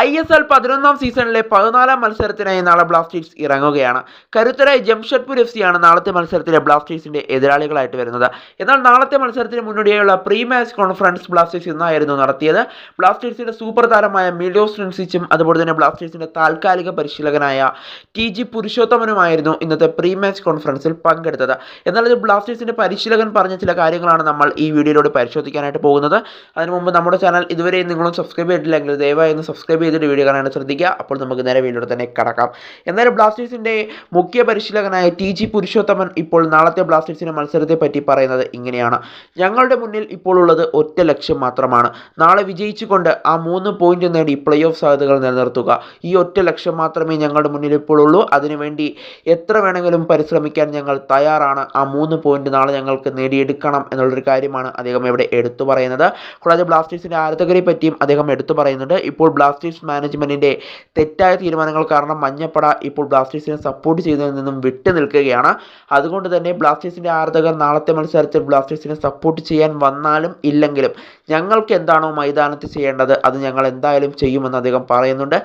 I S L പതിനൊന്നാം സീസണിലെ പതിനാലാം മത്സരത്തിനായി നാളെ ബ്ലാസ്റ്റേഴ്സ് ഇറങ്ങുകയാണ്. കരുത്തരായ ജംഷഡ്പൂർ എഫ് സിയാണ് നാളത്തെ മത്സരത്തിലെ ബ്ലാസ്റ്റേഴ്സിന്റെ എതിരാളികളായിട്ട് വരുന്നത്. എന്നാൽ നാളത്തെ മത്സരത്തിന് മുന്നോടിയായുള്ള പ്രീ മാച്ച് കോൺഫറൻസ് ബ്ലാസ്റ്റേഴ്സ് ഇന്നായിരുന്നു നടത്തിയത്. ബ്ലാസ്റ്റേഴ്സിന്റെ സൂപ്പർ താരമായ മിലോസ് ലിൻസിച്ചും അതുപോലെ തന്നെ ബ്ലാസ്റ്റേഴ്സിന്റെ താൽക്കാലിക പരിശീലകനായ ടി ജി പുരുഷോത്തമനുമായിരുന്നു ഇന്നത്തെ പ്രീ മാച്ച് കോൺഫറൻസിൽ പങ്കെടുത്തത്. എന്നാൽ ഇത് ബ്ലാസ്റ്റേഴ്സിന്റെ പരിശീലകൻ പറഞ്ഞ ചില കാര്യങ്ങളാണ് നമ്മൾ ഈ വീഡിയോയിലൂടെ പരിശോധിക്കാനായിട്ട് പോകുന്നത്. അതിനു മുമ്പ് നമ്മുടെ ചാനൽ ഇതുവരെയും നിങ്ങളും സബ്സ്ക്രൈബ് ചെയ്തിട്ടില്ലെങ്കിൽ ദയവായി ഒന്ന് സബ്സ്ക്രൈബ് ചെയ്തിട്ട് വീഡിയോ കാണാൻ ശ്രദ്ധിക്കുക. അപ്പോൾ നമുക്ക് നേരെ വീഡിയോയുടെ തന്നെ കടക്കാം. എന്നാലും ബ്ലാസ്റ്റേഴ്സിന്റെ മുഖ്യ പരിശീലകനായ ടി ജി പുരുഷോത്തമൻ ഇപ്പോൾ നാളത്തെ ബ്ലാസ്റ്റേഴ്സിന്റെ മത്സരത്തെ പറ്റി പറയുന്നത് ഇങ്ങനെയാണ്. ഞങ്ങളുടെ മുന്നിൽ ഇപ്പോൾ ഉള്ളത് ഒറ്റ ലക്ഷ്യം മാത്രമാണ്. നാളെ വിജയിച്ചുകൊണ്ട് ആ മൂന്ന് പോയിന്റ് നേടി പ്ലേ ഓഫ് സാധ്യതകൾ നിലനിർത്തുക. ഈ ഒറ്റ ലക്ഷ്യം മാത്രമേ ഞങ്ങളുടെ മുന്നിൽ ഇപ്പോൾ ഉള്ളൂ. അതിനുവേണ്ടി എത്ര വേണമെങ്കിലും പരിശ്രമിക്കാൻ ഞങ്ങൾ തയ്യാറാണ്. ആ മൂന്ന് പോയിന്റ് നാളെ ഞങ്ങൾക്ക് നേടിയെടുക്കണം എന്നുള്ളൊരു കാര്യമാണ് അദ്ദേഹം ഇവിടെ എടുത്തു പറയുന്നത്. കൂടാതെ ബ്ലാസ്റ്റേഴ്സിന്റെ ആരാധകരെ പറ്റിയും അദ്ദേഹം എടുത്തു പറയുന്നുണ്ട്. ഇപ്പോൾ ബ്ലാസ്റ്റേഴ്സ് മാനേജ്മെന്റിന്റെ തെറ്റായ തീരുമാനങ്ങൾ കാരണം മഞ്ഞപ്പട ഇപ്പോൾ ബ്ലാസ്റ്റേഴ്സിനെ സപ്പോർട്ട് ചെയ്യുന്നതിൽ നിന്നും വിട്ടു നിൽക്കുകയാണ്. അതുകൊണ്ട് തന്നെ ബ്ലാസ്റ്റേഴ്സിന്റെ ആരാധകർ നാളത്തെ മത്സരത്തിൽ ബ്ലാസ്റ്റേഴ്സിനെ സപ്പോർട്ട് ചെയ്യാൻ വന്നാലും ഇല്ലെങ്കിലും ഞങ്ങൾക്ക് എന്താണോ മൈതാനത്ത് ചെയ്യേണ്ടത് അത് ഞങ്ങൾ എന്തായാലും ചെയ്യുമെന്ന് അദ്ദേഹം പറയുന്നുണ്ട്.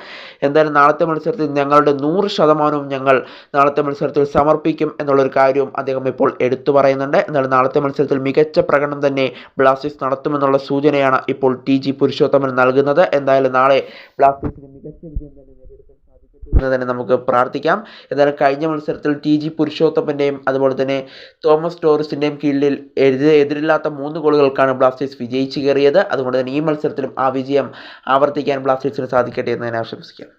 എന്തായാലും നാളത്തെ മത്സരത്തിൽ ഞങ്ങളുടെ നൂറ് ശതമാനവും ഞങ്ങൾ നാളത്തെ മത്സരത്തിൽ സമർപ്പിക്കും എന്നുള്ളൊരു കാര്യവും അദ്ദേഹം ഇപ്പോൾ എടുത്തു പറയുന്നുണ്ട്. എന്നാൽ നാളത്തെ മത്സരത്തിൽ മികച്ച പ്രകടനം തന്നെ ബ്ലാസ്റ്റേഴ്സ് നടത്തുമെന്നുള്ള സൂചനയാണ് ഇപ്പോൾ ടി ജി പുരുഷോത്തമൻ നൽകുന്നത്. എന്തായാലും നാളെ ബ്ലാസ്റ്റേഴ്സിന് മികച്ച വിജയം തന്നെ നേടിയെടുക്കാൻ സാധിക്കട്ടെ. എന്ന് തന്നെ നമുക്ക് പ്രാർത്ഥിക്കാം. എന്നാൽ കഴിഞ്ഞ മത്സരത്തിൽ ടി ജി പുരുഷോത്തമന്റെയും അതുപോലെ തന്നെ തോമസ് ടോറിസിന്റെയും കീഴിൽ എതിരെ എതിരില്ലാത്ത മൂന്ന് ഗോളുകൾക്കാണ് ബ്ലാസ്റ്റേഴ്സ് വിജയിച്ചു കയറിയത്. അതുകൊണ്ട് തന്നെ ഈ മത്സരത്തിലും ആ വിജയം ആവർത്തിക്കാൻ ബ്ലാസ്റ്റേഴ്സിന് സാധിക്കട്ടെ എന്ന് ഞാൻ ആശംസിക്കാം.